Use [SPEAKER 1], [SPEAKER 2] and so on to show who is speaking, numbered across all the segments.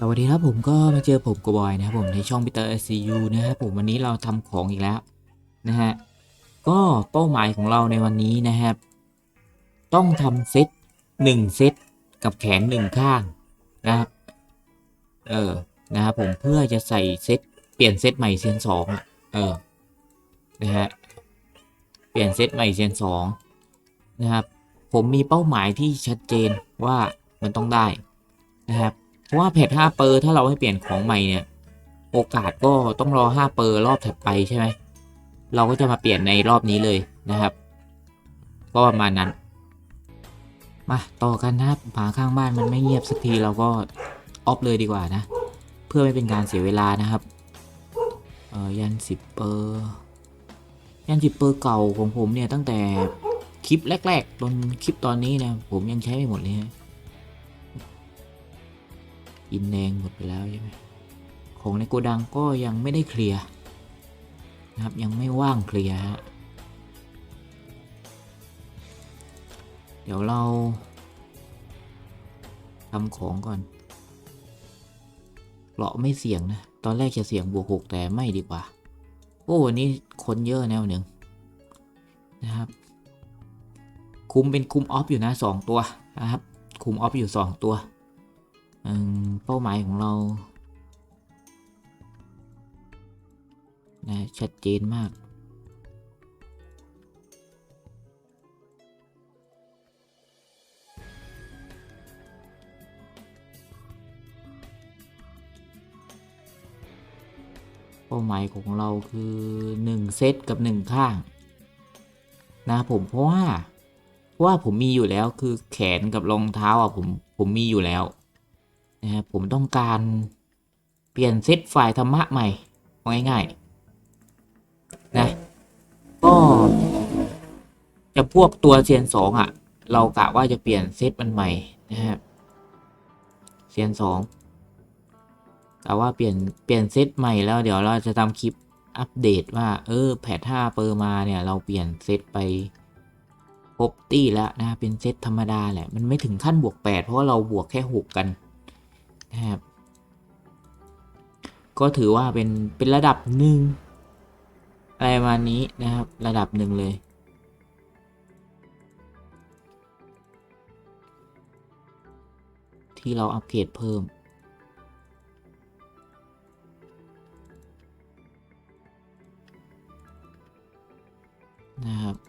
[SPEAKER 1] สวัสดีครับผมก็มาเจอผมกบอยนะครับผมในช่องพีเตอร์ SCU นะครับผมวันนี้เราทำของอีกแล้วนะฮะก็เป้าหมายของเราในวันนี้นะครับ ต้องทำเซตหนึ่งเซตกับแขนหนึ่งข้างนะครับเออนะครับผมเพื่อจะใส่เซตเปลี่ยนเซตใหม่เซียนสองเออนะฮะเปลี่ยนเซตใหม่เซียนสองนะครับผมมีเป้าหมายที่ชัดเจนว่ามันต้องได้นะครับ เพราะว่าเพจ5เปอร์ถ้าเราให้เปลี่ยนของใหม่เนี่ย โอกาสก็ต้องรอ5เปอร์รอบถัดไปใช่ไหมเราก็จะมาเปลี่ยนในรอบนี้เลยนะครับ ก็ประมาณนั้น มาต่อกันนะครับหมาข้างบ้านมันไม่เงียบสักทีเราก็ออฟเลยดีกว่านะ เพื่อไม่เป็นการเสียเวลานะครับเออยันสิบเปอร์ยันสิบเปอร์เก่าของผมเนี่ยตั้งแต่คลิปแรกๆจนคลิปตอนนี้นี่ยผมยังใช้ไม่หมดเลยฮะ อินแดงหมดไปแล้วใช่ไหมของในโกดังก็ยังไม่ได้เคลียร์นะครับยังไม่ว่างเคลียร์ฮะเดี๋ยวเราทำของก่อนเกราะไม่เสี่ยงนะ ตอนแรกจะเสี่ยงบวกหกแต่ไม่ดีกว่า โอ้วันนี้คนเยอะแนวหนึ่งนะครับ คุมเป็นคุมออฟอยู่นะสองตัวนะครับ คุมออฟอยู่สองตัว เป้าหมายของเรานะชัดเจนมาก เป้าหมายของเราคือ 1 เซตกับ 1 ข้าง นะผมเพราะว่า เพราะว่าผมมีอยู่แล้วคือแขนกับรองเท้าอะผมผมมีอยู่แล้ว นะครับผมต้องการเปลี่ยนเซตไฟล์ธรรมะใหม่เอาง่ายๆนะก็จะพวกตัวเซียนสองอะ เรากะว่าจะเปลี่ยนเซตมันใหม่นะครับเซียนสองกะว่าเปลี่ยนเปลี่ยนเซตใหม่แล้วเดี๋ยวเราจะทำคลิปอัปเดตว่าเออแพทห้าเปอร์มาเนี่ยเราเปลี่ยนเซตไปคบตี้แล้วนะเป็นเซตธรรมดาแหละ มันไม่ถึงขั้นบวก 8 เพราะเราบวกแค่ 6 กัน นะครับก็ถือว่าเป็นเป็นระดับหนึ่งอะไรประมาณนี้นะครับ ระดับหนึ่งเลย ที่เราอัปเกรดเพิ่ม นะครับ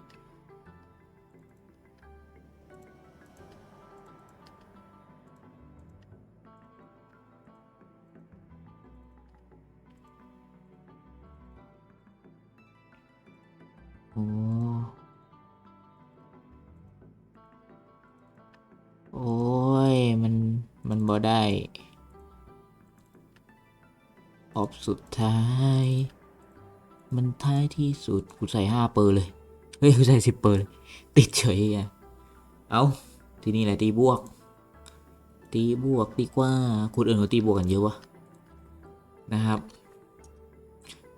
[SPEAKER 1] โอ้โอ้ย มัน มันบ่ได้ ออฟสุดท้าย มันท้ายที่สุด กูใส่ห้าเปอร์เลย เฮ้ย กูใส่สิบเปอร์เลย ติดเฉยอะ เอาทีนี้แหละตีบวก ตีบวกดีกว่าคนอื่นเขาตีบวกกันเยอะวะนะครับ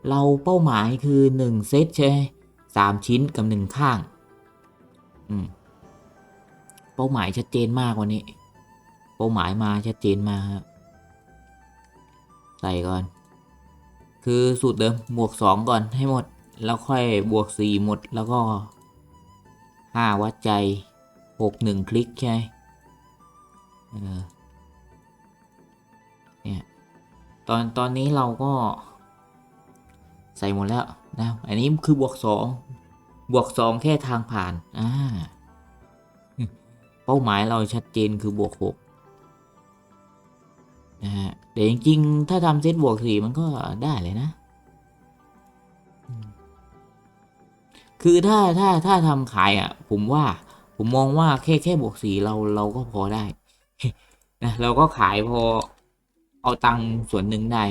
[SPEAKER 1] เราเป้าหมายคือหนึ่งเซตใช่ สามชิ้นกับหนึ่งข้าง อืม เป้าหมายชัดเจนมากวันนี้ เป้าหมายมาชัดเจนมาครับใส่ก่อน คือสูตรเดิมบวกสองก่อนให้หมด แล้วค่อยบวกสี่หมดแล้วก็ห้าวัดใจหกหนึ่งคลิกใช่ไหมเออเนี่ย ตอนตอนนี้เราก็ใส่หมดแล้ว นะอันนี้คือบวกสองบวกสองแค่ทางผ่านอ่าเป้าหมายเราชัดเจนคือบวกหกนะฮะแต่จริงๆ ถ้าทำเซตบวกสี่มันก็ได้เลยนะ คือถ้าถ้าถ้าทำขายอะ ผมว่าผมมองว่าแค่แค่บวกสี่เราเราก็พอได้นะเราก็ขายพอเอาตังค์ส่วนหนึ่งได้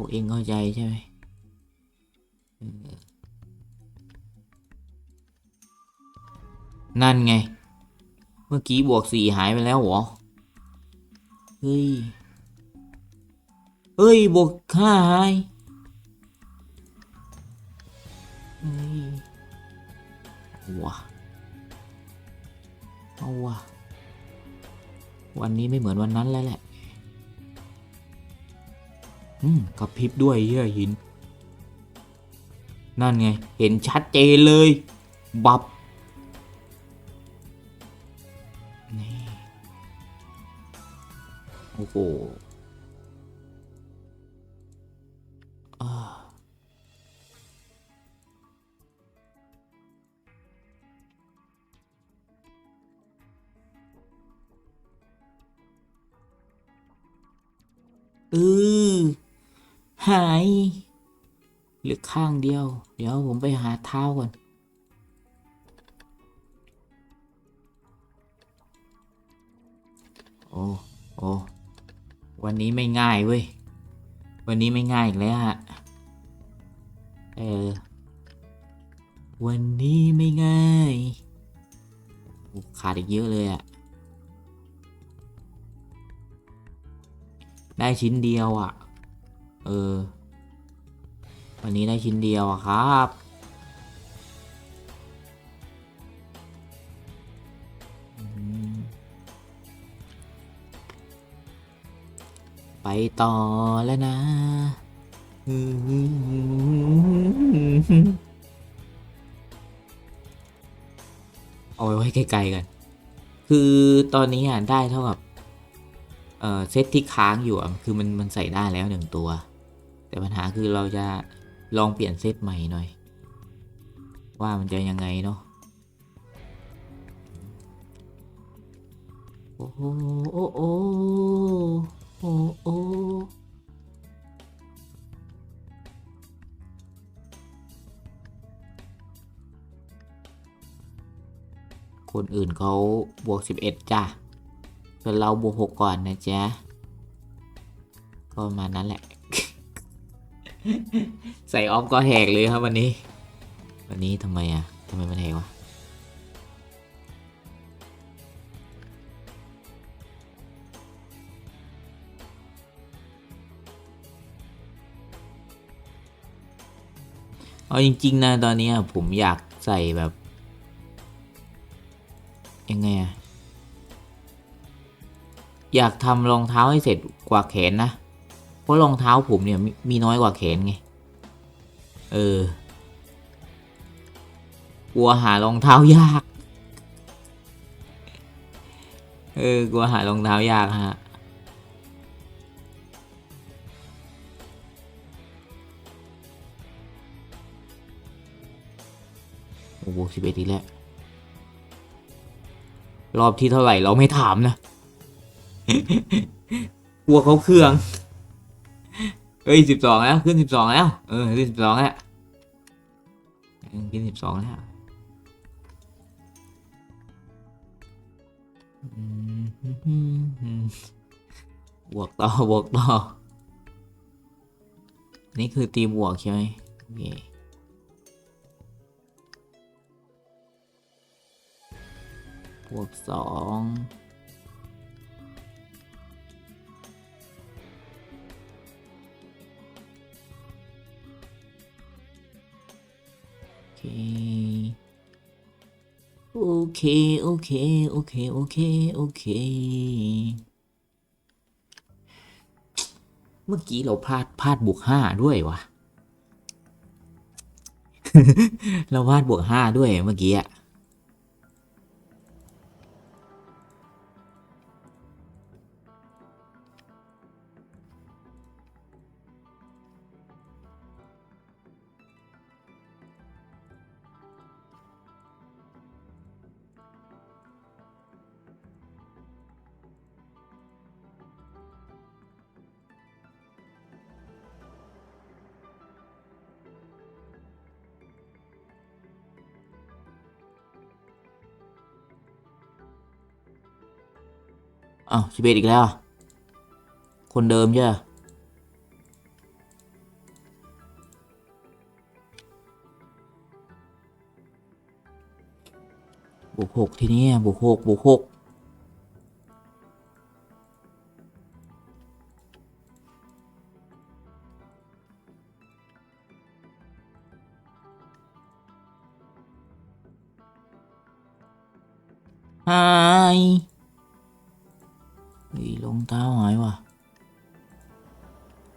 [SPEAKER 1] พวกเองเข้าใจใช่ไหมนั่นไง เมื่อกี้บวกสี่หายไปแล้วเหรอ เฮ้ย เฮ้ย บวกห้าหายเฮ้ยเอาวเอาวะวันนี้ไม่เหมือนวันนั้นแล้วแหละ อืมกระพริบด้วยเหี้ยหิน นั่นไง เห็นชัดเจนเลย บับนี่โอ้โหอ่าเออ หายเหรือข้างเดียว เดี๋ยวผมไปหาเท้าก่อน โอ้ โอ้วันนี้ไม่ง่ายเว้ย วันนี้ไม่ง่ายอีกแล้วฮะ เออ วันนี้ไม่ง่ายขาดอีกเยอะเลยอะได้ชิ้นเดียวอะ เออ วันนี้ได้ชิ้นเดียวอะครับ ไปต่อแล้วนะเอาไว้ไว้ไกลๆกัน คือตอนนี้อะได้เท่ากับ เอ่อ เซตที่ค้างอยู่อะ คือมันมันใส่ได้แล้วหนึ่งตัว แต่ปัญหาคือเราจะลองเปลี่ยนเซตใหม่หน่อย ว่ามันจะยังไงเนาะโอ้โหโอ้โอ้โอ้โคนอื่นเขาบวก 11 จ้ะส่วนเราบวก 6 ก่อนนะจ๊ะ ก็มานั้นแหละ ใส่ออฟก็แหกเลยครับวันนี้ วันนี้ทำไมอะทำไมมันแหกวะเอาจริง ๆ นะ ตอนนี้ผมอยากใส่แบบ ยังไงอะอยากทำรองเท้าให้เสร็จกว่าแขนนะ ราะรองเท้าผมเนี่ยมีมีน้อยกว่าแขนไง เออกลัวหารองเท้ายาก เออกลัวหารองเท้ายากฮะ โอ้โหสิบเอ็ดอีแล้ว รอบที่เท่าไหร่เราไม่ถามนะ กลัวเขาเครื่อง เอ้ยสิบสองแล้วขึ้นสิบสองแล้ว เออขึ้นสิบสองแล้วขึ้นสิบสองแล้วบวกต่อบวกต่อ นี่คือตีบวกใช่ไหมโอเคบวกสอง เค โอเค โอเค โอเค โอเค โอเค เมื่อกี้เราพลาดพลาดบวกห้าด้วยวะ เราพลาดบวกห้าด้วยเมื่อกี้อะ อ้าวสิบเอ็ดอีกแล้ว คนเดิมใช่ไหมบวกหกทีนี้บวกหกบวกหกหายเฮ้ยร องเท้าหายว่ะ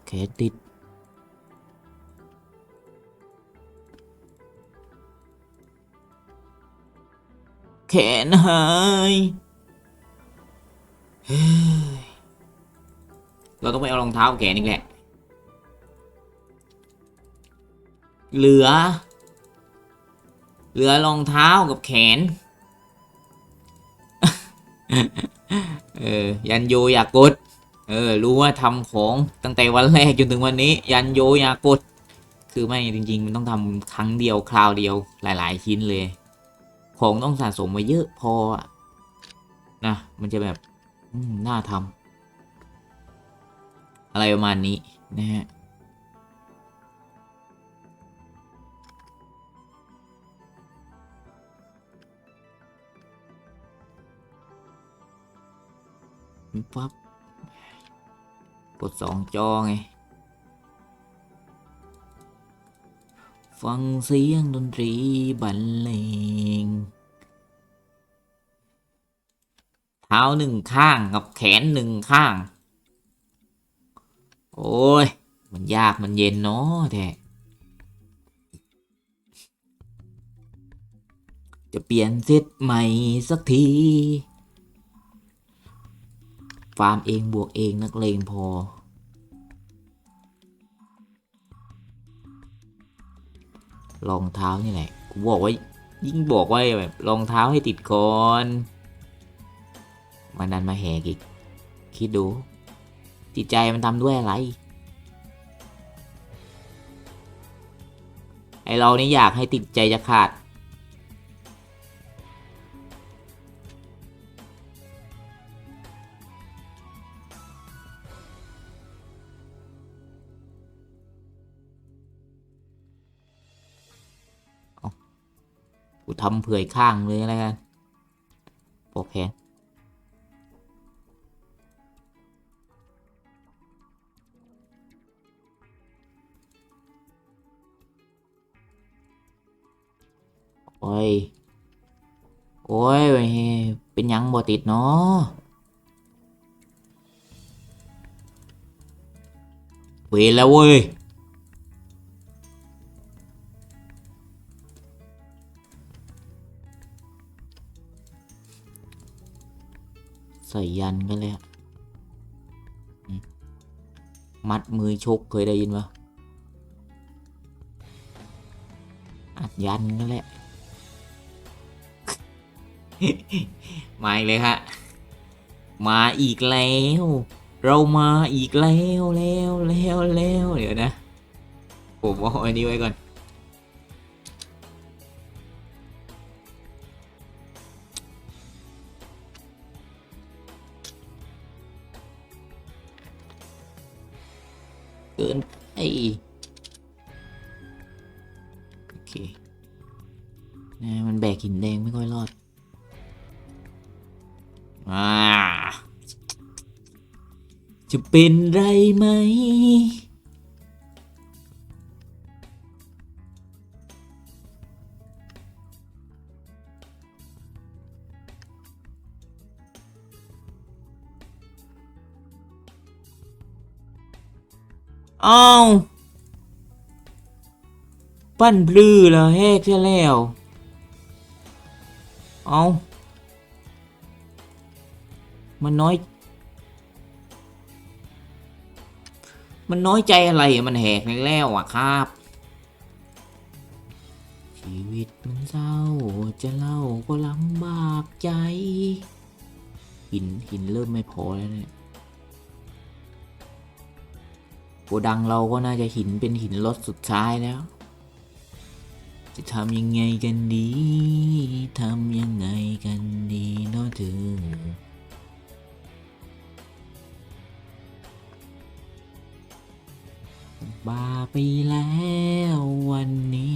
[SPEAKER 1] แขนติด แขนหายเฮ้ยเราต้องไปเอารองเท้าแขนอีกแหละ เหลือ เหลือรองเท้ากับแขน เออยันโยอยากกด เออ รู้ว่าทำของตั้งแต่วันแรกจนถึงวันนี้ ยันโยอยากกด คือไม่จริง ๆ มันต้องทำครั้งเดียวคราวเดียวหลาย ๆ ชิ้นเลย ของต้องสะสมมาเยอะพอนะมันจะแบบน่าทำอะไรประมาณนี้นะฮะ ปั๊บกดสองจอไง ฟังเสียงดนตรีบรรเลง เท้าหนึ่งข้างกับแขนหนึ่งข้าง โอ้ย มันยากมันเย็นเนาะแท้จะเปลี่ยนเซตใหม่สักที ฟาร์มเองบวกเองนักเลงพอ รองเท้านี่แหละกูบอกว่ายิ่งบอกว่าแบบรองเท้าให้ติดก่อนมันดันมาแหกอีก คิดดู จิตใจมันทำด้วยอะไร ไอเรานี่อยากให้ติดใจจะขาด ทำเผื่อข้างเลยแล้วกันโอเคโอ้ย โอ้ย เป็นยังบ่ติดเนาะเวแล้วเว้ย ใส่ยันกันเลยอะมมัดมือชกเคยได้ยินปะอัดยันกันแหละมาอีกเลยฮะ มาอีกแล้ว เรามาอีกแล้วแล้วแล้วแล้วเดี๋ยวนะ ผมเอาอันนี้ไว้ก่อน กินไปโอเคนะมันแบกหินแดงไม่ค่อยรอดอ่าจะเป็นไรไหม อ้าวปั้นพลือเหรอแหกใช่แล้วเอามันน้อย มันน้อยใจอะไรอมันแหกในแล้วอะครับ ชีวิตมันเศร้าจะเล่าก็ลำบากใจ หินหินเริ่มไม่พอแล้วเนี่ย กดังเราก็น่าจะหินเป็นหินรถสุดท้ายแล้ว จะทำยังไงกันดี ทำยังไงกันดีเนาะเธอบ้าไปแล้ววันนี้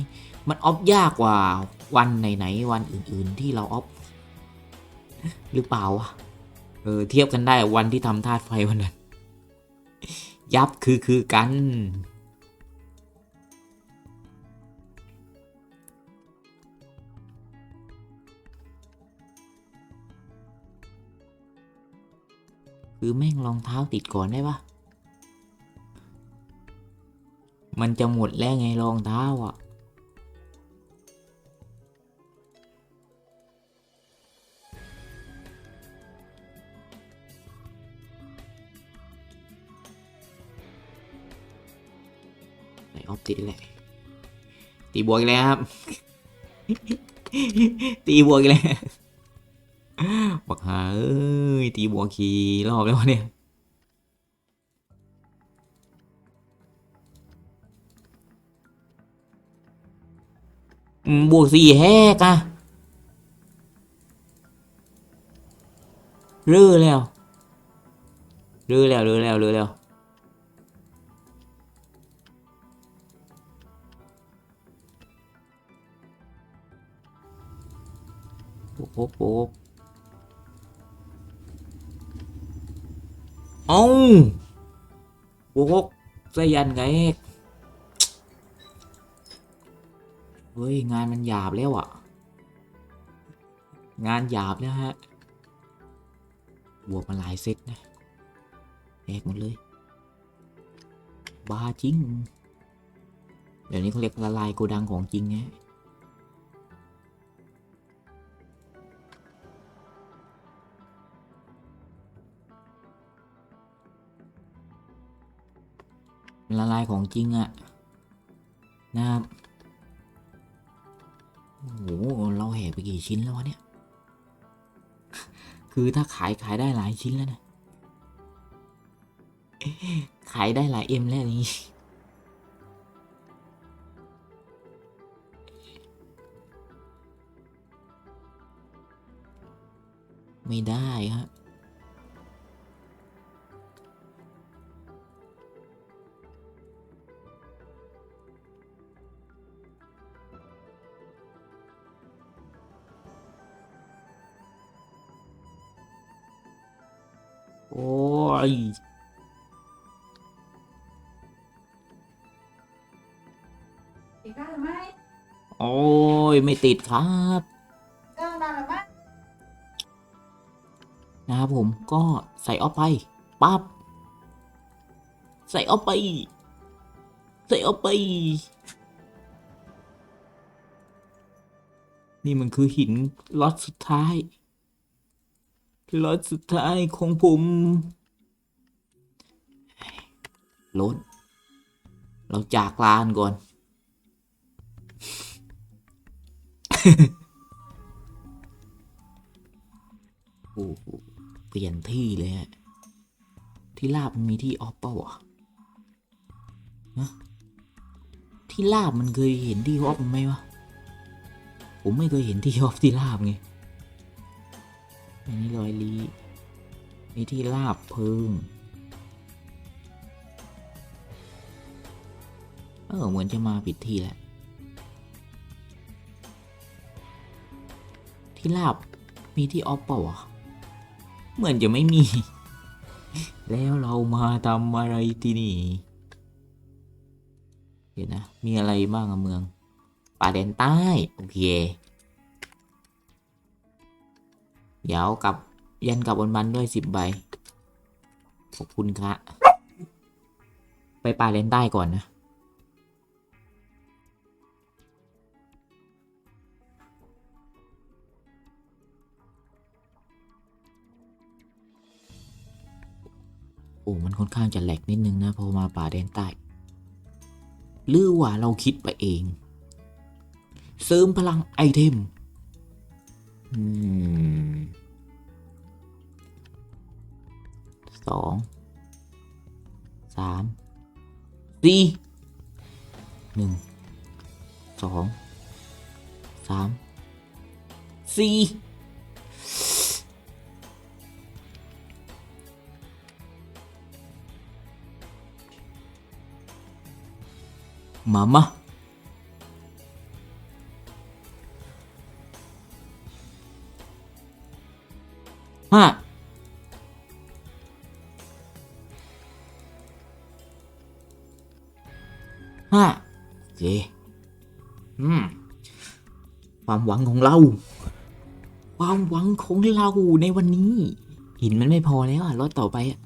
[SPEAKER 1] มันออฟยากกว่าวันไหนๆวันอื่น ๆ ที่เราออฟหรือเปล่าวะเออเทียบกันได้วันที่ทำธาตุไฟวันนั้น ยับคือคือกัน คือแม่งรองเท้าติดก่อนได้ปะมันจะหมดแล้วไงรองเท้าอะ ไหนออฟติดแหละตีบวกอีกแล้วครับ ตีบวกอีกแล้วบักหาเอ้ยตีบวกขี่รอบแล้วะเนี่ยบวกสี่แฮกอะรื้อแล้วรื้อแล้วรื้อแล้วรื้อแล้ว ป๊กโป๊กโป๊กเอ้าโป๊กใส่ยันไงเฮ้ย งานมันหยาบแล้วอะงานหยาบแล้วฮะ บวกมาหลายเซตนะแยกหมดเลย บ้าจริงเดี๋ยวนี้เขาเรียกละลายโกดังของจริงไง ละลายของจริงอะนะครับโอ้โหเราแหกไปกี่ชิ้นแล้ววะเนี่ย คือถ้าขายขายได้หลายชิ้นแล้วนะ ขายได้หลายเอ็มแล้วนี้ไม่ได้ฮะโติ
[SPEAKER 2] ดได้หรือไม่
[SPEAKER 1] โอ้ย ไม่ติดครับ
[SPEAKER 2] เรื่องได้หรือไม่
[SPEAKER 1] นะครับผมก็ใส่ออกไปปั๊บใส่ออกไป ใส่ออกไป นี่มันคือหินล็อตสุดท้ายล็อตสุดท้ายของผม ลดเราจากลานก่อน โอ้โหเปลี่ยนที่เลยฮะ ที่ลาบมันมีที่ออฟเปล่าวะนะที่ลาบมันเคยเห็นที่ออฟมันไหมวะ ผมไม่เคยเห็นที่ออฟที่ลาบไง อันนี้รอยลีนี่ที่ลาบเพิง ออเหมือนจะมาผิดที่แหละ ที่ลาบมีที่ออฟเปล่าวะเหมือนจะไม่มี แล้วเรามาทำอะไรที่นี่ เดี๋ยวนะ มีอะไรบ้างอะเมือง ป่าแดนใต้ โอเค เดี๋ยวกับยันกับบนบันด้วยสิบใบ ขอบคุณครับไปป่าแดนใต้ก่อนนะ โอ้มันค่อนข้างจะแหลกนิดนึงนะพอมาป่าแดนใต้หรือว่าเราคิดไปเอง เสริมพลังไอเทมอืมสองสามสี่หนึ่งสองสามสี่ มามาห้าห้าโอเคอืมความหวังของเรา ความหวังของเราในวันนี้ หินมันไม่พอแล้วอะรถต่อไปอะ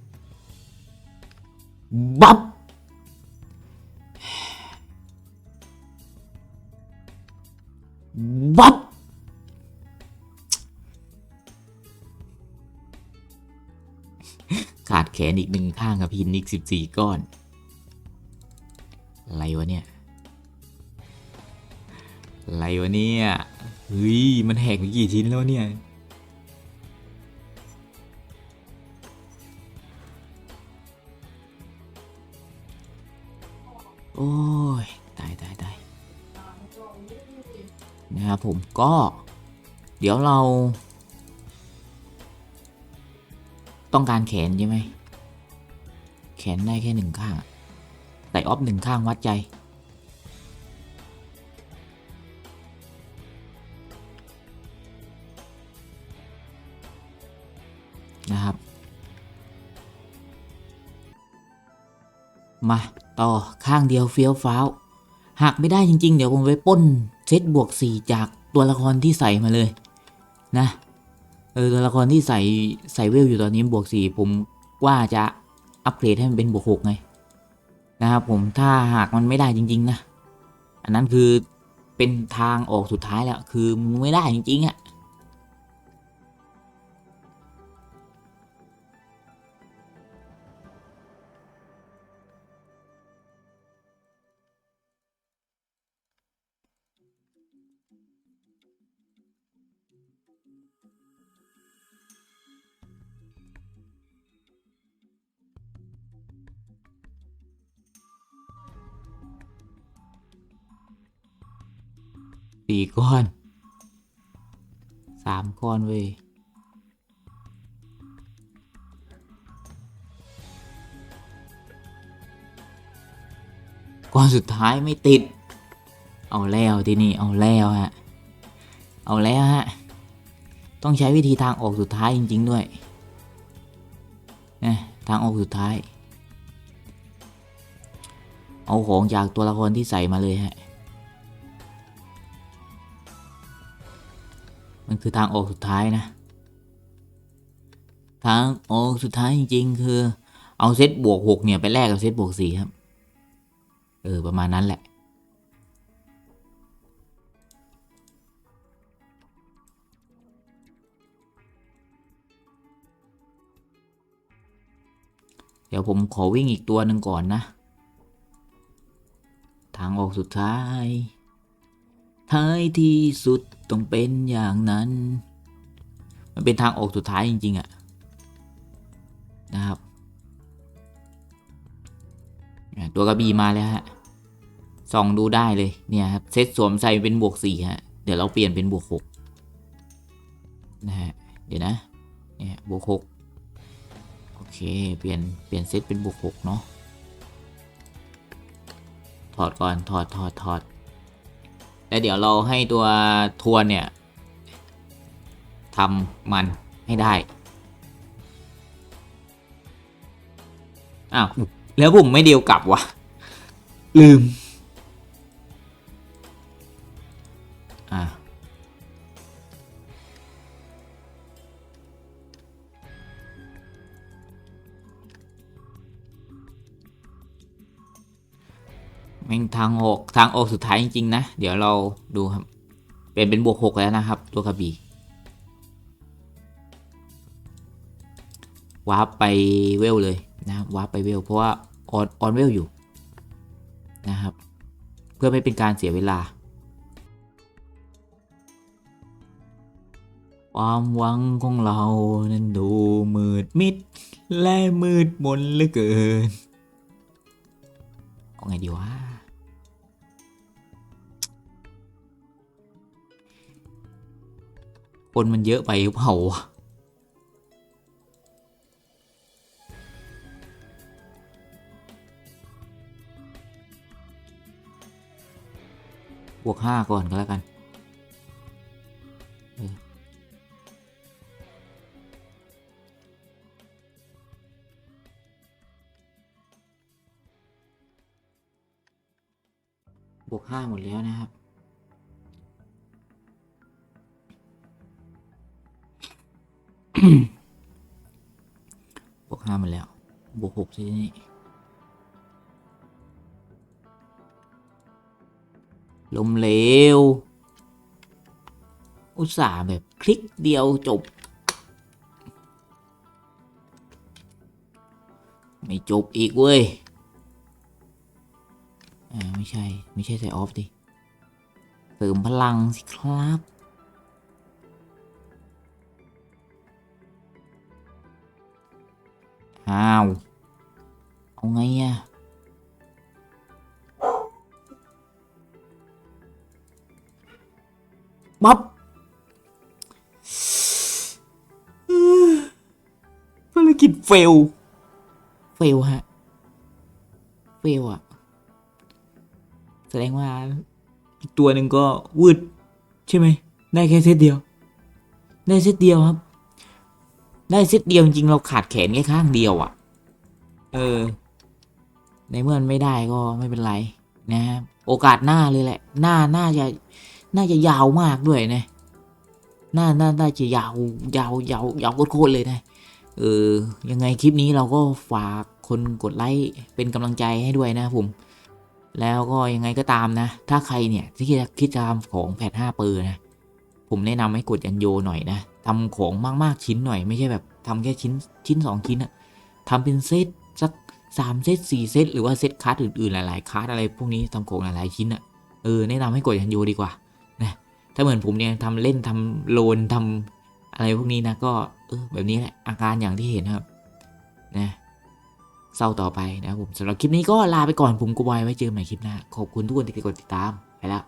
[SPEAKER 1] บับบับ นอีกหนึ่งข้างกับหินอีกสิบสี่ก้อน อะไรวะเนี่ย อะไรวะเนี่ย เฮ้ย มันแหกไปกี่ชิ้นแล้วเนี่ย โอ้ย ตายตายตายนะครับผมก็ เดี๋ยวเรา ต้องการแขนใช่ไหม แขนได้แค่หนึ่งข้างแต่ออฟหนึ่งข้างวัดใจ นะครับ มา ต่อข้างเดียวเฟี้ยวฟ้าวหากไม่ได้จริง ๆ เดี๋ยวผมไปป้นเซตบวก 4 จากตัวละครที่ใส่มาเลย นะ เออ ตัวละครที่ใส่ใส่เวลอยู่ตอนนี้บวก 4 ผมว่าจะ อัปเกรดให้มันเป็นบวกหกไงนะครับผมถ้าหากมันไม่ได้จริง ๆ นะ อันนั้นคือเป็นทางออกสุดท้ายแล้ว คือมึงไม่ได้จริงๆอะ สี่ก้อนสามก้อนเว้ยก้อนสุดท้ายไม่ติด เอาแล้วที่นี่เอาแล้วฮะ เอาแล้วฮะ ต้องใช้วิธีทางออกสุดท้ายจริง ๆ ด้วยนะทางออกสุดท้าย เอาของจากตัวละครที่ใส่มาเลยฮะ คือทางออกสุดท้ายนะ ทางออกสุดท้ายจริงๆ คือ เอาเซตบวกหกเนี่ยไปแลกกับเซตบวกสี่ครับ เออ ประมาณนั้นแหละ เดี๋ยวผมขอวิ่งอีกตัวหนึ่งก่อนนะ ทางออกสุดท้าย ท้ายที่สุดต้องเป็นอย่างนั้น มันเป็นทางออกสุดท้ายจริง ๆอะนะครับ ตัวกระบี่มาแล้วฮะส่องดูได้เลยเนี่ยครับเซตสวมใส่เป็นบวกสี่ฮะ เดี๋ยวเราเปลี่ยนเป็นบวกหกนะฮะ เดี๋ยวนะ เนี่ยบวกหกโอเค เปลี่ยน เปลี่ยนเซตเป็นบวกหกเนาะ ถอดก่อน ถอด ถอด ถอด แล้วเดี๋ยวเราให้ตัวทวนเนี่ยทำมันให้ได้ อ้าว แล้วผมไม่เดียวกลับวะลืม อ่า แม่งทางออกทางออกสุดท้ายจริงๆนะ เดี๋ยวเราดูครับ เป็นเป็นบวกหกแล้วนะครับ ตัวกระบี่วาร์ปไปเวลเลยนะครับวาร์ปไปเวลเพราะว่าออนออนเวลอยู่นะครับ เพื่อไม่เป็นการเสียเวลา ความหวังของเรานั้นดูมืดมิด และมืดมนเหลือเกินเอาไงดีวะ คนมันเยอะไปหรอเปล่าบวกห้าก่อนก็แล้วกันบวกห้าหมดแล้วนะครับ บวกห้ามาแล้ว บวกหกใช่ไหมลมเหลว อุตส่าห์แบบคลิกเดียวจบ ไม่จบอีกเว้ย อ่า ไม่ใช่ ไม่ใช่ใส่ออฟดิเสริมพลังสิครับ อ้าว เอาไงอะบับภารกิจเฟล เฟลฮะ เฟลอะแสดงว่าอีกตัวหนึ่งก็วืดใช่ไหม ได้แค่เซตเดียว ได้เซตเดียวครับ ได้เซตเดียวจริงเราขาดแขนแค่ข้างเดียวอะ่ะ เออ ในเมื่อมันไม่ได้ก็ไม่เป็นไรนะครับโอกาสหน้าเลยแหละ หน้าน่าจะน่าจะยาวมากด้วยนะหน้าน่าน่าจะยาวยาวยาวยาวโคตรเลยนะเออยังไงคลิปนี้เราก็ฝากคนกดไลค์เป็นกำลังใจให้ด้วยนะครับผมแล้วก็ยังไงก็ตามนะ ถ้าใครเนี่ยที่คิดจะคิดจะทำของแพท5เปอร์นะ ผมแนะนำให้กดยันโยหน่อยนะ ทำของมากๆชิ้นหน่อย ไม่ใช่แบบทำแค่ชิ้นชิ้นสองชิ้นอะทำเป็นเซตสักสามเซตสี่เซตหรือว่าเซตคัสอื่นๆหลายๆคัสอะไรพวกนี้ทำของหลายๆชิ้นอะเออแนะนำให้กดยันโยดีกว่านะถ้าเหมือนผมเนี่ยทำเล่นทำโลนทำอะไรพวกนี้นะก็เออแบบนี้แหละอาการอย่างที่เห็นครับนะเศร้าต่อไปนะผมสำหรับคลิปนี้ก็ลาไปก่อนผมกูบอยไว้เจอกันใหม่คลิปหน้าขอบคุณทุกคนที่กดติดตามไปแล้ว